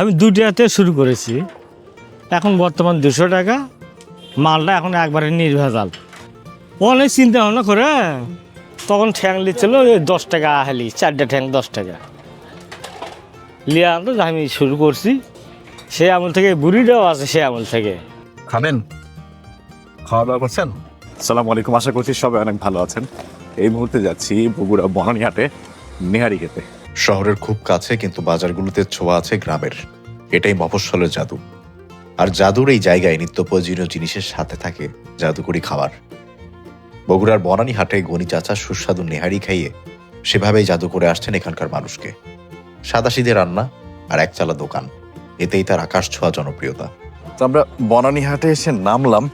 আমি দুটাতে শুরু করেছি। এখন বর্তমান দুশো টাকা মালটা এখন একবারে নির্ভেজাল। অনেক চিন্তা ভাবনা করে তখন ঠ্যাং লিচ্ছিল ওই দশ টাকা আহালি চারটে ঠ্যাং দশ টাকা। লিয়া আনতো আমি শুরু করছি। সে আমল থেকে বুড়িটাও আছে সে আমল থেকে। খাবেন? খাওয়া দাওয়া করছেন? সালাম আলাইকুম আশা করছি সবাই অনেক ভালো আছেন। এই মুহূর্তে যাচ্ছি বগুড়া বনানীহাটে নেহারি খেতে। শহরের খুব কাছে কিন্তু বাজারগুলোতে ছোঁয়া আছে গ্রামের। এটাই মফস্বলের জাদু। আর জাদুর এই জায়গায় নিত্য প্রয়োজনীয় জিনিসের সাথে থাকে জাদুকরি খাবার। বগুড়ার বনানী হাটে গণি চাচা সুস্বাদু নেহারি খাইয়ে সেভাবেই জাদু করে আসছেন এখানকার মানুষকে। সাদাসিধে রান্না আর একচালা দোকান, এতেই তার আকাশ ছোঁয়া জনপ্রিয়তা। তো আমরা বনানীহাটে এসে নামলাম,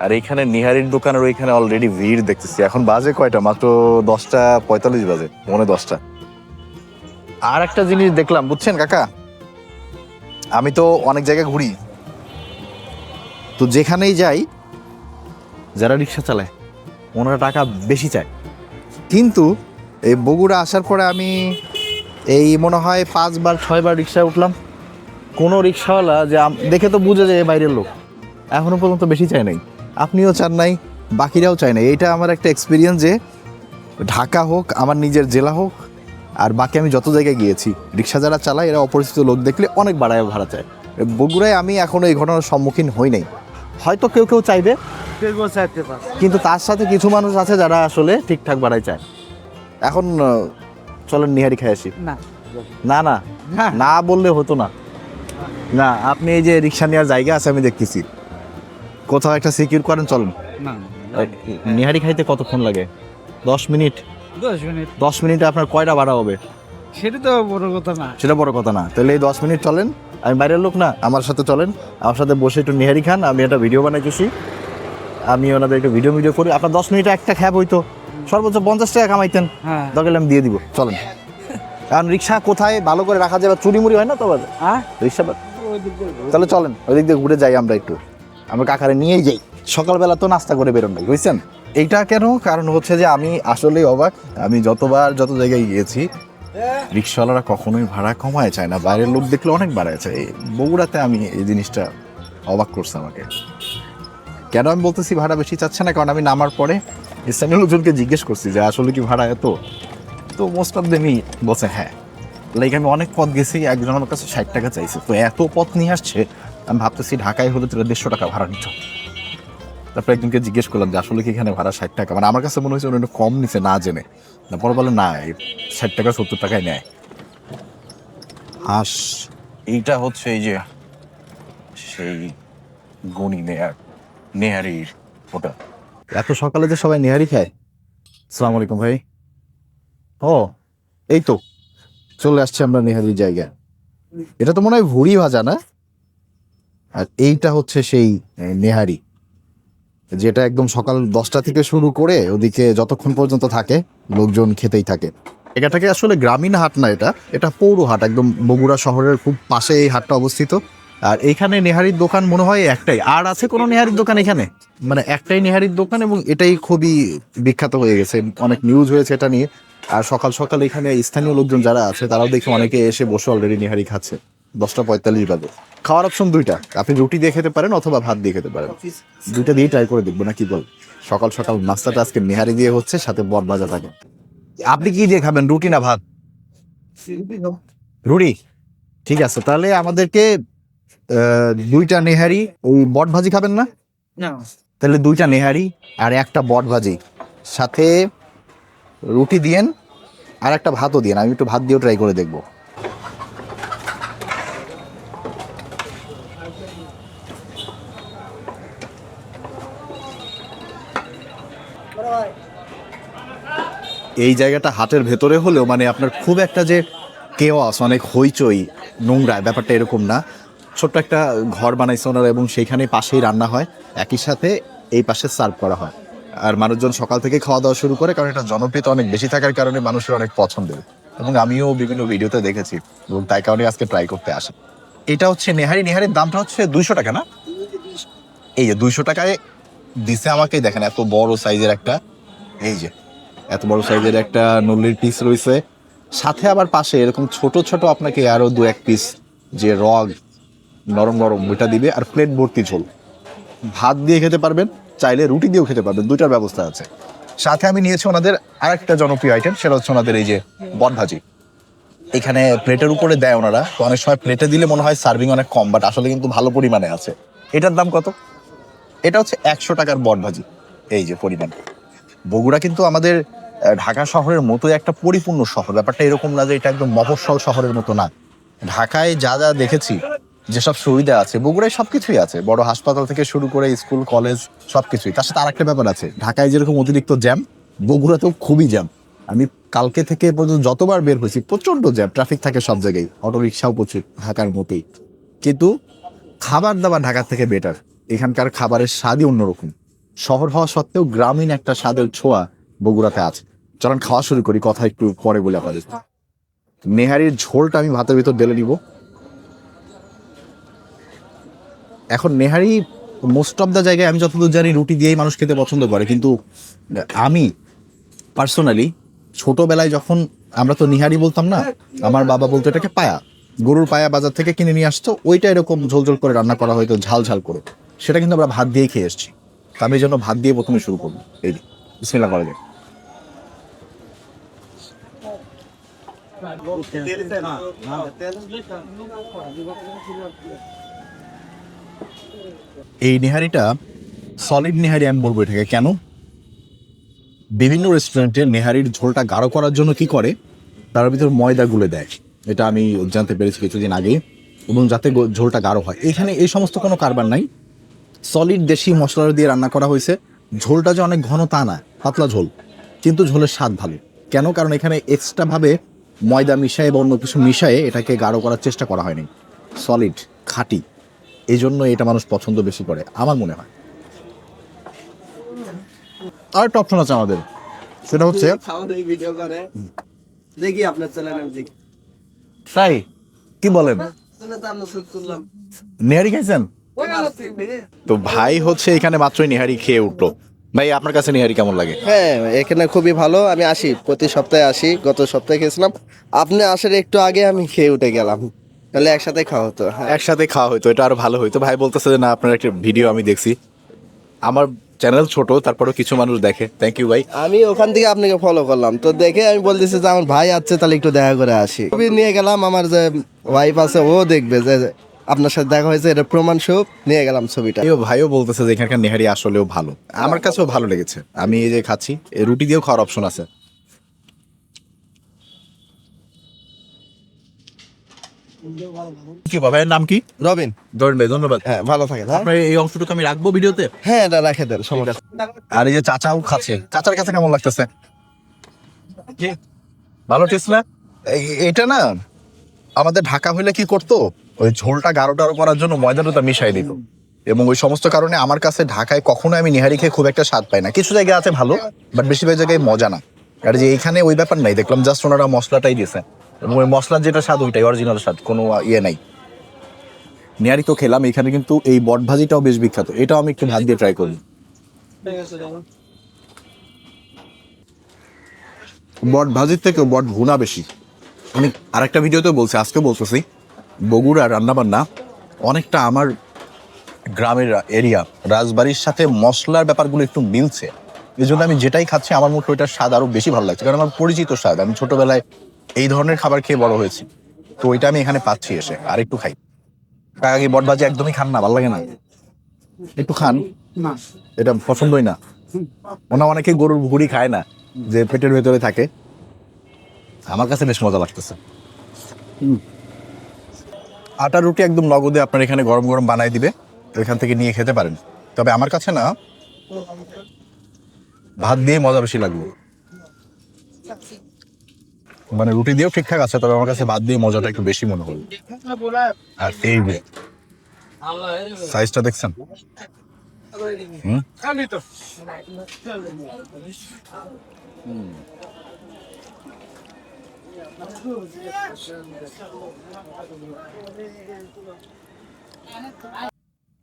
আর এইখানে নিহারির দোকানের ওইখানে অলরেডি ভিড় দেখতেছি। এখন বাজে কয়টা? মাত্র দশটা পঁয়তাল্লিশ বাজে, মনে দশটা। আর একটা জিনিস দেখলাম, বুঝছেন কাকা? আমি তো অনেক জায়গায় ঘুরি। তো যেখানেই যাই, যারা রিক্সা চালায়, ওনারা টাকা বেশি চায়। কিন্তু এই বগুড়া আসার পরে আমি এই মনে হয় পাঁচবার, ছয়বার রিক্সায় উঠলাম। কোনো রিক্সাওয়ালা যে দেখে তো বুঝে যায় বাইরের লোক। এখনও পর্যন্ত বেশি চায় নাই। আপনিও চান নাই, বাকিরাও চায় নাই। এইটা আমার একটা এক্সপিরিয়েন্স যে ঢাকা হোক, আমার নিজের জেলা হোক আর বাকি আমি যত জায়গায় গিয়েছি রিক্সা যারা চালায় এরা অপরিচিত লোক দেখলে অনেক বাড়ায় ভাড়া চায়। বগুড়ায় আমি এখনও এই ঘটনার সম্মুখীন হই নাই। হয়তো কেউ কেউ চাইবে কিন্তু তার সাথে কিছু মানুষ আছে যারা আসলে ঠিকঠাক বাড়াই চায়। এখন চলেন নিহারি খাই আসি। না। না না। না। বললে হতো না। না আপনি এই যে রিক্সা নেওয়ার জায়গা আছে আমি দেখতেছি। কোথাও একটা সিকিউর করেন চলেন। না নিহারি খাইতে কতক্ষণ লাগে? দশ মিনিট? দশ মিনিট। দশ মিনিটে আপনার কয়টা ভাড়া হবে? সেটা তো বড় কথা না। সেটা বড় কথা না। তাহলে এই দশ মিনিট চলেন। আমি বাইরের লোক না আমার সাথে চলেন। আমার সাথে বসে একটু নেহারি খান আমি একটা ভিডিও বানাইতেছি। আমি ওনাদের একটু ভিডিও ভিডিও করি। আপনার দশ মিনিটে একটা খ্যাপ হইতো। সর্বোচ্চ পঞ্চাশ টাকা কামাইতেন। হ্যাঁ। দরকার আমি দিয়ে দিব। চলেন। কারণ রিক্সা কোথায় ভালো করে রাখা যাবে চুরি মুড়ি হয় না তো হ্যাঁ? রিক্সা তাহলে চলেন। ওই দিক দিয়ে ঘুরে যাই আমরা একটু। আমরা কাকারে নিয়েই যাই। সকালবেলা তো নাস্তা করে বেরোন ভাই বুঝছেন? এইটা কেন? কারণ হচ্ছে যে আমি আসলেই অবাক। আমি যতবার যত জায়গায় গিয়েছি, রিক্সাওয়ালারা কখনোই ভাড়া কমায় চায় না। বাইরের লোক দেখলে অনেক বাড়ায় চায়। বগুড়াতে আমি এই জিনিসটা অবাক করছে আমাকে। কেন আমি বলতেছি ভাড়া বেশি চাচ্ছে না? কারণ আমি নামার পরে স্থানীয় লোকজনকে জিজ্ঞেস করছি যে, আসলে কি ভাড়া এত? তো মোস্ট অফ দেমই বলছে হ্যাঁ। লাইক আমি অনেক পথ গেছি, একজন আমার কাছে ষাট টাকা চাইছে। তো এত পথ নিয়ে আসছে, আমি ভাবতেছি ঢাকায় হলে তাহলে দেড়শো টাকা ভাড়া নিত তারপরে একজনকে জিজ্ঞেস করলাম যে আসলে কি এখানে ভাড়া ষাট টাকা? মানে আমার কাছে মনে হয়েছে উনি একটু কম নিছে না জেনে। তারপর বলে না ষাট টাকা সত্তর টাকায় নেয়। হাঁস এইটা হচ্ছে এই যে সেই গণি নেয়ার নেহারির ওটা। এত সকালে যে সবাই নেহারি খায়? সালাম আলাইকুম ভাই। ও এই তো চলে আসছে আমরা নেহারির জায়গায়। এটা তো মনে হয় ভুড়ি ভাজা না? আর এইটা হচ্ছে সেই নেহারি। যেটা একদম সকাল দশটা থেকে শুরু করে ওদিকে যতক্ষণ পর্যন্ত থাকে, লোকজন খেতেই থাকে। এটাকে আসলে গ্রামীণ হাট না এটা এটা পৌর হাট, একদম বগুড়া শহরের খুব পাশে এই হাটটা অবস্থিত। আর এখানে নেহারির দোকান মনে হয় একটাই। আর আছে কোনো নেহারির দোকান এখানে? মানে একটাই নেহারির দোকান এবং এটাই খুবই বিখ্যাত হয়ে গেছে। অনেক নিউজ হয়েছে এটা নিয়ে। আর সকাল সকাল এখানে স্থানীয় লোকজন যারা আছে, তারাও দেখি অনেকে এসে বসে অলরেডি নেহারি খাচ্ছে। দশটা পঁয়তাল্লিশ বাজে। খাওয়ার অপশন দুইটা। আপনি রুটি দিয়ে খেতে পারেন অথবা ভাত দিয়ে খেতে পারেন। দুইটা দিয়ে ট্রাই করে দেখব না কি বল। সকাল সকাল নাস্তাটা আজকে নিহারি দিয়ে হচ্ছে সাথে বট ভাজা থাকে। আপনি কি দিয়ে খাবেন রুটি না ভাত? রুটি। ঠিক আছে তাহলে আমাদেরকে দুইটা নেহারি ওই বট ভাজি খাবেন না? না। তাহলে দুইটা নেহারি আর একটা বট ভাজি। সাথে রুটি দিয়েন আর একটা ভাতও দিয়েন। আমি একটু ভাত দিয়েও ট্রাই করে দেখব। এই জায়গাটা হাটের ভেতরে হলেও মানে আপনার খুব একটা যে কেওয়াস অনেক হইচই, নোংরা, ব্যাপারটা এরকম না। ছোট্ট একটা ঘর বানাইছে ওনারা এবং সেইখানে পাশেই রান্না হয়। একই সাথে এই পাশে সার্ভ করা হয়। আর মানুষজন সকাল থেকে খাওয়া দাওয়া শুরু করে, কারণ এটা জনপ্রিয়তা অনেক বেশি থাকার কারণে মানুষের অনেক পছন্দের। এবং আমিও বিভিন্ন ভিডিওতে দেখেছি এবং তাই কারণে আজকে ট্রাই করতে আসে। এটা হচ্ছে নেহারি। নেহারির দামটা হচ্ছে দুইশো টাকা না? এই যে দুইশো টাকায় দিছে আমাকে দেখেন, এত বড় সাইজের একটা, এই যে, এত বড় সাইজের একটা নল্লির পিস রয়েছে। সাথে আবার পাশে এরকম ছোট ছোট আপনাকে আরও দু এক পিস যে রগ নরম নরম ওইটা দিবে, আর প্লেট ভর্তি ঝোল। ভাত দিয়ে খেতে পারবেন, চাইলে রুটি দিয়েও খেতে পারবেন, দুইটার ব্যবস্থা আছে। সাথে আমি নিয়েছি ওনাদের আরেকটা জনপ্রিয় আইটেম সেটা হচ্ছে ওনাদের এই যে বট ভাজি। এখানে প্লেটের উপরে দেয় ওনারা, তো অনেক সময় প্লেটে দিলে মনে হয় সার্ভিং অনেক কম বাট আসলে কিন্তু ভালো পরিমাণে আছে। এটার দাম কত? এটা হচ্ছে একশো টাকার বট ভাজি এই যে পরিমাণ। বগুড়া কিন্তু আমাদের ঢাকা শহরের মতোই একটা পরিপূর্ণ শহর। ব্যাপারটা এরকম না যে এটা একদম মফস্বল শহরের মতো না। ঢাকায় যা যা দেখেছি, যেসব সুবিধা আছে, বগুড়ায় সব কিছুই আছে। বড় হাসপাতাল থেকে শুরু করে স্কুল, কলেজ সব কিছুই তার সাথে আরেকটা ব্যাপার আছে, ঢাকায় যেরকম অতিরিক্ত জ্যাম, বগুড়াতেও খুবই জ্যাম। আমি কালকে থেকে পর্যন্ত যতবার বের হয়েছি প্রচণ্ড জ্যাম, ট্রাফিক থাকে সব জায়গায় অটো রিক্সাও প্রচুর ঢাকার মতোই। কিন্তু খাবার দাবার ঢাকার থেকে বেটার এখানকার খাবারের স্বাদই অন্যরকম। শহর হওয়া সত্ত্বেও গ্রামীণ একটা স্বাদের ছোঁয়া বগুড়াতে আছে। চলুন খাওয়া শুরু করি, কথা একটু পরে বলে আপনাদের। নেহারির ঝোলটা আমি ভাতের ভিতর ঢেলে নিব। এখন নেহারি মোস্ট অফ দ্য জায়গায় আমি যতদূর জানি রুটি দিয়েই মানুষ খেতে পছন্দ করে, কিন্তু আমি পার্সোনালি ছোটবেলায় যখন আমরা তো নিহারি বলতাম না, আমার বাবা বলতো এটাকে পায়া। গরুর পায়া বাজার থেকে কিনে নিয়ে আসতো, ওইটা এরকম ঝোল ঝোল করে রান্না করা হয়তো ঝাল ঝাল করে। সেটা কিন্তু আমরা ভাত দিয়ে খেয়ে এসেছি। তো আমি জন্য ভাত দিয়ে প্রথমে শুরু করব। এই যে, বিসমিল্লাহ করা যায়। এই নেহারিটা সলিড নেহারি আমি বলব এটাকে। কেন? বিভিন্ন রেস্টুরেন্টে নেহারির ঝোলটা গাঢ় করার জন্য কি করে? তার ভিতর ময়দা গুলে দেয়। এটা আমি জানতে পেরেছি কিছুদিন আগে। এবং যাতে ঝোলটা গাঢ় হয়। এখানে এই সমস্ত কোনো কারবার নাই। সলিড দেশি মশলা দিয়ে রান্না করা হয়েছে। ঝোলটা যে অনেক ঘন তা না পাতলা ঝোল কিন্তু ঝোলের স্বাদ ভালো। কেন? কারণ এখানে এক্সট্রা ভাবে ময়দা মিশায় বা অন্য কিছু মিশায়ে এটাকে গাঢ় করার চেষ্টা করা হয়নি। সলিড খাঁটি এই জন্য এটা মানুষ পছন্দ বেশি করে আমার মনে হয়। আর একটা অপশন আছে আমাদের সেটা হচ্ছে দেখি আপনার চ্যানেলে তাই? কি বলেন? নেহারি খাইছেন? তো ভাই হচ্ছে এখানে মাত্রই নেহারি খেয়ে উঠল। ভাই আপনার কাছে নেহারি কেমন লাগে? হ্যাঁ এখানে খুবই ভালো। আমি আসি প্রতি সপ্তাহে আসি। গত সপ্তাহে খেয়েছিলাম। আপনি আসার একটু আগে আমি খেয়ে উঠে গেলাম। তাহলে একসাথে খাওয়া হতো হ্যাঁ। একসাথে খাওয়া হইতো এটা আরও ভালো হইতো। ভাই বলতেছে যে না আপনার একটা ভিডিও আমি দেখছি। আমার চ্যানেল ছোট তারপরেও কিছু মানুষ দেখে। থ্যাংক ইউ ভাই. আমি ওখান থেকে আপনাকে ফলো করলাম। তো দেখে আমি বলতেছি যে আমার ভাই আছে তাহলে একটু দেখা করে আসি। ছবি নিয়ে গেলাম আমার যে ওয়াইফ আছে ও দেখবে যে আপনার সাথে দেখা হয়েছে এটা প্রমাণ স্বরূপ নিয়ে গেলাম ছবিটা। ভাইও ভাইও বলতেছে যে এখানকার নেহারি আসলেও ভালো। আমার কাছেও ভালো লেগেছে। আমি এই যে খাচ্ছি এই রুটি দিয়েও খাওয়ার অপশন আছে। কি বাবা নাম কি? রবিন। ধরেন ভাই ধন্যবাদ। হ্যাঁ ভালো থাকেন হ্যাঁ। আপনার এই অংশটুকু আমি রাখব ভিডিওতে? হ্যাঁ এটা রাখে দেন সমস্যা আর এই যে চাচাও খাচ্ছে চাচার কাছে কেমন লাগতেছে? ভালো টেস্ট না? এই- এটা না আমাদের ঢাকা হইলে কি করতো? ওই ঝোলটা গাঢ় টাঢ় করার জন্য ময়দাটা মিশাই দিত। এবং ওই সমস্ত কারণে আমার কাছে ঢাকায় কখনো আমি নিহারি খেয়ে খুব একটা স্বাদ পাই না। কিছু জায়গায় আছে ভালো বাট বেশিরভাগ জায়গায় মজা না। আর যে এইখানে ওই ব্যাপার নাই, দেখলাম জাস্ট ওনারা মশলাটাই দিয়েছে। এবং ওই মশলার যেটা স্বাদ ওইটাই অরিজিনাল স্বাদ, কোনো ইয়ে নাই। নিহারি তো খেলাম, এখানে কিন্তু এই বট ভাজিটাও বেশ বিখ্যাত। এটাও আমি একটু ভাত দিয়ে ট্রাই করি। বট ভাজির থেকেও বট ভুনা বেশি। আমি আরেকটা ভিডিওতে বলছি আজকে বলতেছি। বগুড়া রান্নাবান্না অনেকটা আমার গ্রামের এরিয়া। রাজবাড়ির সাথে মশলার ব্যাপারগুলো একটু মিলছে। এই জন্য আমি যেটাই খাচ্ছি আমার মুখে ওইটার স্বাদ আরও বেশি ভালো লাগছে। কারণ আমার পরিচিত স্বাদ। আমি ছোটবেলায় এই ধরনের খাবার খেয়ে বড় হয়েছি। তো ওইটা আমি এখানে পাচ্ছি এসে। আর একটু খাই। কাকি বট ভাজি একদমই খান না ভালো লাগে না। একটু খান। এটা পছন্দই না। ওনা অনেকে গরুর ভুড়ি খায় না যে পেটের ভেতরে থাকে। আমার কাছে বেশ মজা লাগতেছে। আটা রুটি একদম নগদে আপনার এখানে গরম গরম বানাই দিবে তো এখান থেকে নিয়ে খেতে পারেন। তবে আমার কাছে না ভাত দিয়ে মজা বেশি লাগবে। মানে রুটি দিয়েও ঠিকঠাক আছে তবে আমার কাছে ভাত দিয়ে মজাটা একটু বেশি মনে হলো আর এই যে সাইজটা দেখছেন? হুম।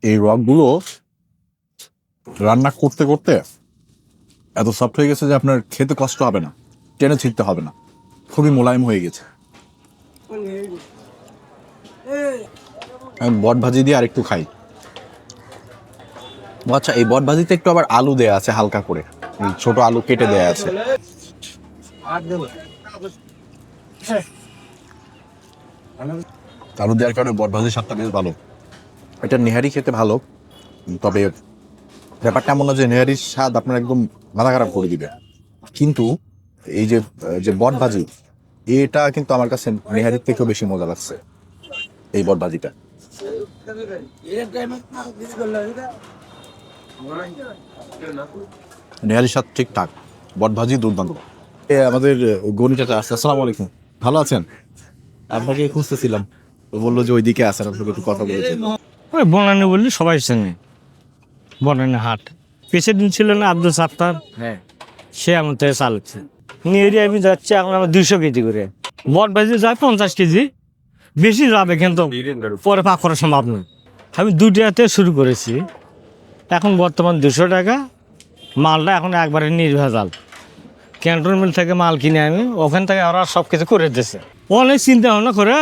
এই রকগুলো রান্না করতে করতে এত সফট হয়ে গেছে যে আপনার খেতে কষ্ট হবে না, টেনে ছিঁড়তে হবে না। খুবই মোলায়েম হয়ে গেছে। আমি বট ভাজি দিয়ে আরেকটু খাই। আচ্ছা এই বট ভাজিতে একটু আবার আলু দেয়া আছে হালকা করে। ছোট আলু কেটে দেয়া আছে। আলু দেওয়ার কারণে বট ভাজির স্বাদটা বেশ ভালো। এটা নেহারি খেতে ভালো তবে ব্যাপারটা এমন না যে নেহারির স্বাদ আপনার একদম মাথা খারাপ করে দিবে। কিন্তু এই যে যে বট ভাজি এটা কিন্তু আমার কাছে নেহারির থেকেও বেশি মজা লাগছে এই বট ভাজিটা নেহারির স্বাদ ঠিকঠাক বট ভাজি দুর্দান্ত। এ আমাদের গণি চাচা আসছে আসসালামু আলাইকুম। ভালো আছেন? আপনাকে খুঁজতেছিলাম। ও বলল যে ওইদিকে আছেন আপনাকে একটু কথা বলেছেন ওই বনানি বললি সবাই চেনে। বনানি হাট। প্রেসিডেন্ট ছিল না আব্দুল সাত্তার। হ্যাঁ। সে আমার থেকে চালাচ্ছে নিয়ে আমি যাচ্ছি এখন আমার দুইশো কেজি করে। বট বাজি যায় পঞ্চাশ কেজি। বেশি যাবে কিন্তু পরে পাক করা সম্ভব নয়। আমি দুটাতে শুরু করেছি। এখন বর্তমান দুশো টাকা। মালটা এখন একবারে নির্ভেজাল। ক্যান্টনমেন্ট থেকে মাল কিনে আমি ওখান থেকে ওরা সব কিছু করে দিয়েছে অনেক চিন্তা ভাবনা করে,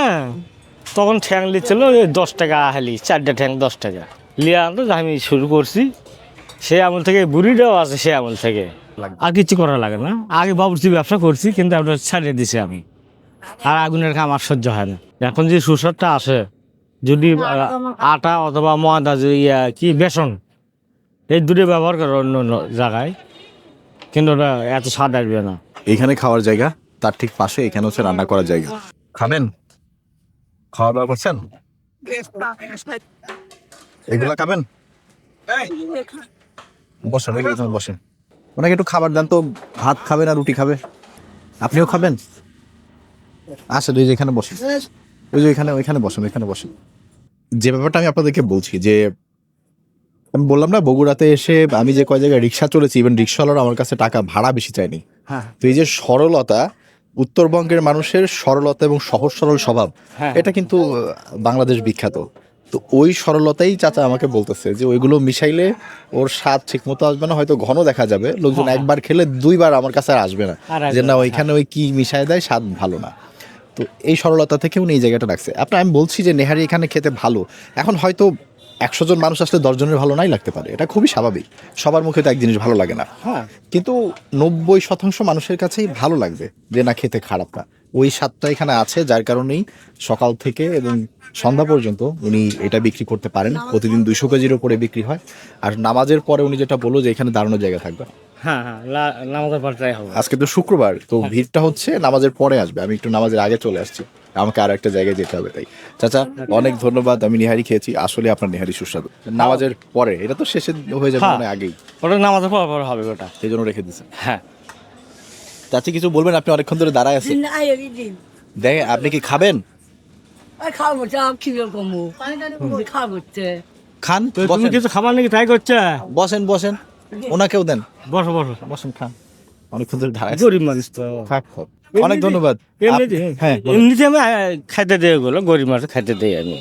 তখন ঠ্যাং লিচ্ছিল দশ টাকা আহালি চারটে ঠ্যাং, দশ টাকা। লিয়া আনতো আমি শুরু করছি। সে আমল থেকে, বুড়িটাও আছে সে আমল থেকে। আর কিছু করা লাগে না। আগে বাবুর্চি ব্যবসা করছি, কিন্তু আপনার ছাড়িয়ে দিছি আমি। আর আগুনের কাম আর সহ্য হয় না। এখন যে সুস্বাদটা আসে যদি আটা অথবা ময়দা ইয়া কি, বেসন, এই দুটো ব্যবহার করে অন্য অন্য জায়গায়। কিন্তু ওটা এত স্বাদ আসবে না। এইখানে খাওয়ার জায়গা, তার ঠিক পাশে এখানে হচ্ছে রান্না করার জায়গা। খাবেন? খাওয়া দাওয়া করছেন? এগুলা খাবেন? বসেন, এগুলো বসেন। ওনাকে একটু খাবার দেন তো, ভাত খাবে না, রুটি খাবে? আপনিও খাবেন? আসেন ওই যে এখানে বসেন। ওই যে এখানে, ওইখানে বসেন ওইখানে বসেন। যে ব্যাপারটা আমি আপনাদেরকে বলছি, যে আমি বললাম না বগুড়াতে এসে আমি যে কয় জায়গায় রিক্সা চলেছি ইভেন রিক্সাওয়ালারা আমার কাছে টাকা ভাড়া বেশি চায়নি। হ্যাঁ। তো এই যে সরলতা উত্তরবঙ্গের মানুষের সরলতা এবং সহজ সরল স্বভাব হ্যাঁ। এটা কিন্তু বাংলাদেশ বিখ্যাত। তো ওই সরলতাই চাচা আমাকে বলতেছে যে ওইগুলো মিশাইলে ওর স্বাদ ঠিক মতো আসবে না হয়তো ঘন দেখা যাবে। লোকজন হ্যাঁ। একবার খেলে দুইবার আমার কাছে আর আসবে না। যে না না, ওইখানে ওই কি মিশাই দেয় স্বাদ ভালো না। তো এই সরলতা থেকে উনি এই জায়গাটা রাখছে। আপনার আমি বলছি যে নেহারি এখানে খেতে ভালো। এখন হয়তো একশো জন মানুষ আসলে দশজনের ভালো নাই লাগতে পারে। এটা খুবই স্বাভাবিক। সবার মুখে তো এক জিনিস ভালো লাগে না। হ্যাঁ। কিন্তু নব্বই শতাংশ মানুষের কাছেই ভালো লাগবে যে না খেতে খারাপ না। ওই স্বাদটা এখানে আছে যার কারণেই সকাল থেকে এবং সন্ধ্যা পর্যন্ত উনি এটা বিক্রি করতে পারেন। প্রতিদিন দুইশো কেজির উপরে বিক্রি হয়। আর নামাজের পরে উনি যেটা বলল যে এখানে দাঁড়ানোর জায়গা থাকবে। হ্যাঁ হ্যাঁ আজকে তো শুক্রবার তো ভিড়টা হচ্ছে নামাজের পরে আসবে। আমি একটু নামাজের আগে চলে আসছি। আমাকে আর একটা জায়গায় যেতে হবে তাই। চাচা অনেক ধন্যবাদ আমি নিহারি খেয়েছি আসলে আপনার নিহারি সুস্বাদু। নামাজের পরে এটা তো শেষে হয়ে যাবে। মানে আগেই। ওটা নামাজের পর পর হবে ওটা। সেই জন্য রেখে দিচ্ছেন হ্যাঁ। চাচি কিছু বলবেন? আপনি অনেকক্ষণ ধরে দাঁড়ায় আছেন। দেখেন আপনি কি খাবেন? খাব খাব খান তুমি বসেন। কিছু খাবার নাকি ট্রাই করছে? বসেন বসেন। ওনাকেও দেন। বসো বসো। বসেন খান। অনেকক্ষণ ধরে দাঁড়ায় গরিব মানুষ তো। থাক, থাক। অনেক ধন্যবাদ। হ্যাঁ বলুন। এমনিতে আমি খাইতে দেয় ওগুলো গরিব মানুষ খাইতে দেয় আমি।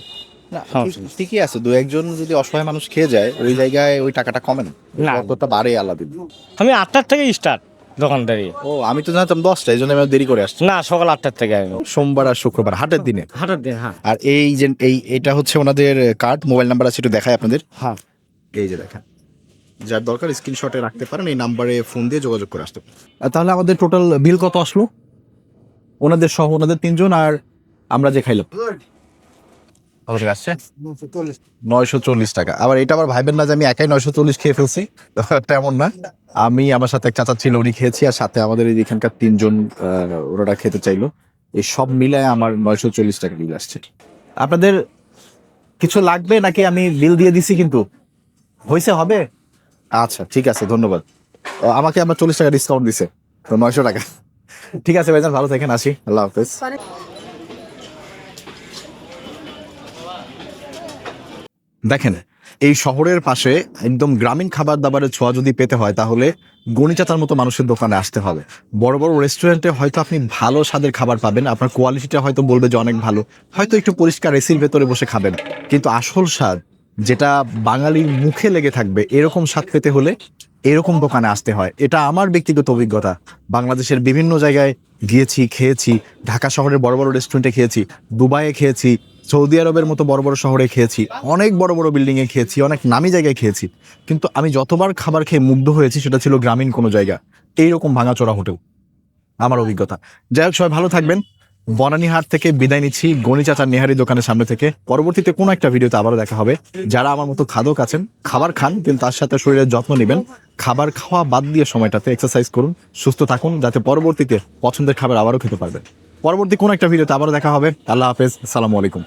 ঠিকই আছে দু একজন যদি অসহায় মানুষ খেয়ে যায় ওই জায়গায় ওই টাকাটা কমে না। কতটা বাড়ে আলাদা। আমি আটটার থেকে স্টার্ট দোকানদারি। ও আমি তো জানতাম দশটা এই জন্য আমি দেরি করে আসছি। না সকাল আটটার থেকে আমি। সোমবার আর শুক্রবার হাটের দিনে। হাটার দিন হ্যাঁ। আর এই যে এই এটা হচ্ছে ওনাদের কার্ড মোবাইল নাম্বার আছে একটু দেখায় আপনাদের। হ্যাঁ। এই যে দেখেন যার দরকার স্ক্রিনশটে রাখতে পারেন এই নাম্বারে ফোন দিয়ে যোগাযোগ করে আসতে পারেন। আর তাহলে আমাদের টোটাল বিল কত আসলো? ওনাদের সহ ওনাদের তিনজন আর আমরা যে খাইলাম। কত টাকা আসছে? নয়শো চল্লিশ। টাকা। আবার এটা আবার ভাইবেন না যে আমি একাই নয়শো চল্লিশ খেয়ে ফেলছি। এমন না। আমি আমার সাথে এক চাচা ছিল উনি খেয়েছি আর সাথে আমাদের এই এখানকার তিনজন আহ, ওনারা খেতে চাইলো। এই সব মিলায় আমার নয়শো চল্লিশ টাকা বিল আসছে। আপনাদের কিছু লাগবে নাকি আমি বিল দিয়ে দিছি কিন্তু? হয়েছে হবে? আচ্ছা ঠিক আছে ধন্যবাদ। ও, আমাকে আমার চল্লিশ টাকা ডিসকাউন্ট দিছে। তো নয়শো টাকা। ঠিক আছে ভাইজান ভালো থাকেন আসি। আল্লাহ হাফেজ। দেখেন এই শহরের পাশে একদম গ্রামীণ খাবার দাবারের ছোঁয়া যদি পেতে হয় তাহলে গণিচাতার মতো মানুষের দোকানে আসতে হবে। বড় বড় রেস্টুরেন্টে হয়তো আপনি ভালো স্বাদের খাবার পাবেন আপনার কোয়ালিটিটা হয়তো বলবে যে অনেক ভালো। হয়তো একটু পরিষ্কার এসির ভেতরে বসে খাবেন। কিন্তু আসল স্বাদ যেটা বাঙালির মুখে লেগে থাকবে, এরকম স্বাদ পেতে হলে এরকম দোকানে আসতে হয়। এটা আমার ব্যক্তিগত অভিজ্ঞতা। বাংলাদেশের বিভিন্ন জায়গায় গিয়েছি, খেয়েছি, ঢাকা শহরের বড় বড় রেস্টুরেন্টে খেয়েছি, দুবাইয়ে খেয়েছি, সৌদি আরবের মতো বড় বড় শহরে খেয়েছি, অনেক বড় বড় বিল্ডিংয়ে খেয়েছি, অনেক নামি জায়গায় খেয়েছি। কিন্তু আমি যতবার খাবার খেয়ে মুগ্ধ হয়েছি, সেটা ছিল গ্রামীণ কোনো জায়গা। এইরকম ভাঙাচোরা হোটেল। আমার অভিজ্ঞতা। যাই হোক, সবাই ভালো থাকবেন। বনানীহাট থেকে বিদায় নিচ্ছি। গণি চাচার নেহারি দোকানের সামনে থেকে। পরবর্তীতে কোনো একটা ভিডিওতে আবারও দেখা হবে। যারা আমার মতো খাদক আছেন, খাবার খান, কিন্তু তার সাথে শরীরের যত্ন নেবেন। খাবার খাওয়া বাদ দিয়ে সময়টাতে এক্সারসাইজ করুন, সুস্থ থাকুন, যাতে পরবর্তীতে পছন্দের খাবার আবারও খেতে পারবেন। পরবর্তী কোনো একটা ভিডিওতে আবারও দেখা হবে। আল্লাহ হাফেজ সালামু আলাইকুম।